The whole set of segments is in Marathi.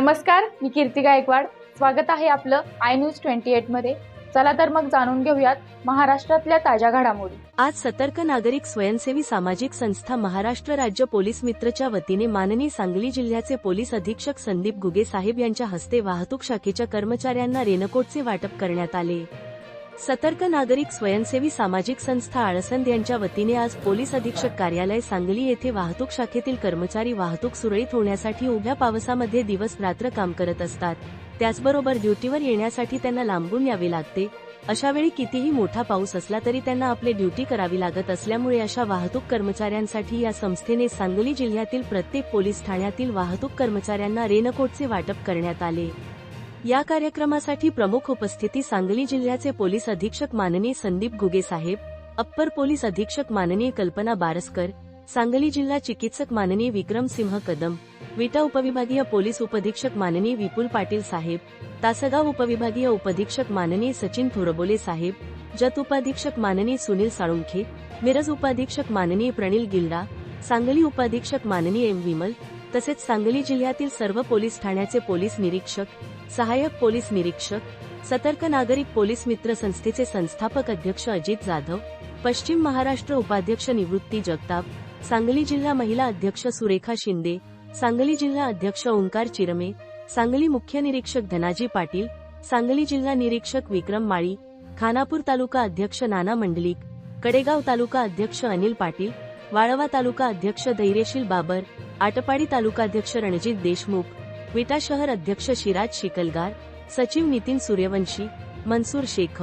नमस्कार मी कीर्ती गायकवाड. स्वागत आहे आपलं आय न्यूज ट्वेंटी एटमध्ये. चला तर मग जाणून घेऊयात महाराष्ट्रातल्या ताज्या घडामोडी. आज सतर्क नागरिक स्वयंसेवी सामाजिक संस्था महाराष्ट्र राज्य पोलीस मित्रच्या वतीने माननी सांगली जिल्ह्याचे पोलीस अधीक्षक संदीप गुगे साहेब यांच्या हस्ते वाहतूक शाखेच्या कर्मचाऱ्यांना रेनकोटचे वाटप करण्यात आले. सतर्क नागरिक स्वयंसेवी सामाजिक संस्था आळसंद यांच्या वतीने आज पोलीस अधीक्षक कार्यालय सांगली येथे वाहतूक शाखेतील कर्मचारी वाहतूक सुरळीत होण्यासाठी उभ्या पावसामध्ये दिवस रात्र काम करत असतात. त्याचबरोबर ड्युटीवर येण्यासाठी त्यांना लांबून यावे लागते. अशा वेळी कितीही मोठा पाऊस असला तरी त्यांना आपले ड्युटी करावी लागत असल्यामुळे अशा वाहतूक कर्मचाऱ्यांसाठी या संस्थेने सांगली जिल्ह्यातील प्रत्येक पोलीस ठाण्यातील वाहतूक कर्मचाऱ्यांना रेनकोटचे वाटप करण्यात आले. या कार्यक्रमासाठी प्रमुख उपस्थिती सांगली जिल्ह्याचे पोलीस अधीक्षक माननीय संदीप घुगे साहेब अप्पर पोलीस अधीक्षक माननीय कल्पना बारसकर सांगली जिल्हा चिकित्सक माननीय विक्रम सिंह कदम विटा उपविभागीय पोलीस उपधीक्षक माननीय विपुल पाटील साहेब तासगाव उपविभागीय उपधीक्षक माननीय सचिन थोरबोले साहेब जत उपाधीक्षक माननीय सुनील साळुंखे मिरज उपाधीक्षक माननीय प्रणील गिल्डा सांगली उपाधीक्षक माननीय एम विमल तसेच सांगली जिल्ह्यातील सर्व पोलीस ठाण्याचे पोलीस निरीक्षक सहाय्यक पोलीस निरीक्षक सतर्क नागरिक पोलीस मित्र संस्थेचे संस्थापक अध्यक्ष अजित जाधव पश्चिम महाराष्ट्र उपाध्यक्ष निवृत्ती जगताप सांगली जिल्हा महिला अध्यक्ष सुरेखा शिंदे सांगली जिल्हा अध्यक्ष ओंकार चिरमे सांगली मुख्य निरीक्षक धनाजी पाटील सांगली जिल्हा निरीक्षक विक्रम माळी खानापूर तालुका अध्यक्ष नाना मंडलिक कडेगाव तालुका अध्यक्ष अनिल पाटील वाळवा तालुका अध्यक्ष धैर्यशील बाबर आटपाडी तालुका अध्यक्ष रणजित देशमुख विटा शहर अध्यक्ष शिराज शिकलगार सचिव नितीन सूर्यवंशी मनसूर शेख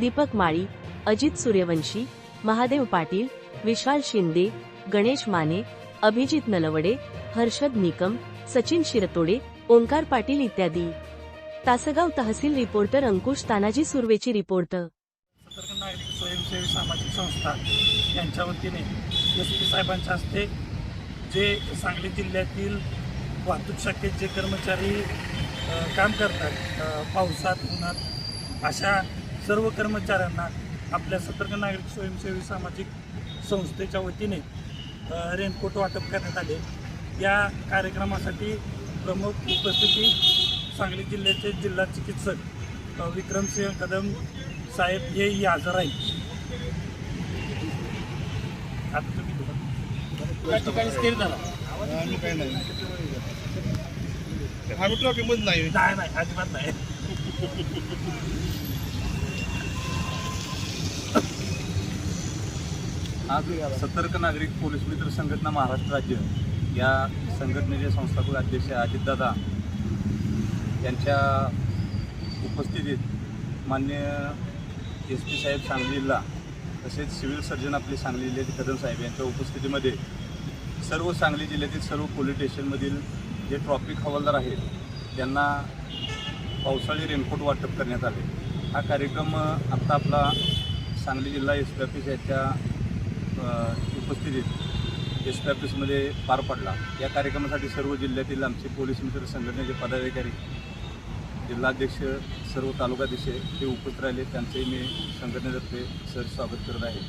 दीपक माळी अजित सूर्यवंशी महादेव पाटील विशाल शिंदे गणेश माने अभिजित नलवडे हर्षद निकम सचिन शिरतोडे ओंकार पाटील इत्यादी. तासगाव तहसील रिपोर्टर अंकुश तानाजी सुर्वेची रिपोर्ट. स्वयंसेवी सामाजिक संस्था यांच्या वतीने एस पी साहेबांच्या हस्ते जे सांगली जिल्ह्यातील वाहतूक शाखेत जे कर्मचारी काम करतात पावसात उन्हात अशा सर्व कर्मचाऱ्यांना आपल्या सतर्क नागरिक स्वयंसेवी सामाजिक संस्थेच्या वतीने रेनकोट वाटप करण्यात आले. या कार्यक्रमासाठी प्रमुख उपस्थिती सांगली जिल्ह्याचे जिल्हा चिकित्सक विक्रमसिंह कदम साहेब हे हजर आहेत. आता तुम्ही बोला. या ठिकाणी स्थिर झाला. आम्ही काय नाही. आम्ही ट्रॉफिकमध्ये नाही? नाही नाही अजिबात नाही. आज सतर्क नागरिक पोलीस मित्र संघटना महाराष्ट्र राज्य या संघटनेचे संस्थापक अध्यक्ष अजितदादा यांच्या उपस्थितीत मान्य एस पी साहेब सांगली जिल्हा तसेच सिव्हिल सर्जन आपले सांगली जिल्ह्याचे कदम साहेब यांच्या उपस्थितीमध्ये सर्व सांगली जिल्ह्यातील सर्व पोलीस स्टेशनमधील जे ट्रॉफिक हवालदार आहेत त्यांना पावसाळी रेनकोट वाटप करण्यात आले. हा कार्यक्रम आत्ता आपला सांगली जिल्हा एस पी ऑफिस याच्या उपस्थितीत एस पी ऑफिसमध्ये पार पडला. या कार्यक्रमासाठी सर्व जिल्ह्यातील आमचे पोलीस मित्र संघटनेचे पदाधिकारी जिल्हाध्यक्ष सर्व तालुकाध्यक्ष हे उपस्थित राहिले. त्यांचंही मी संघटनेतर्फे सर स्वागत करत आहे.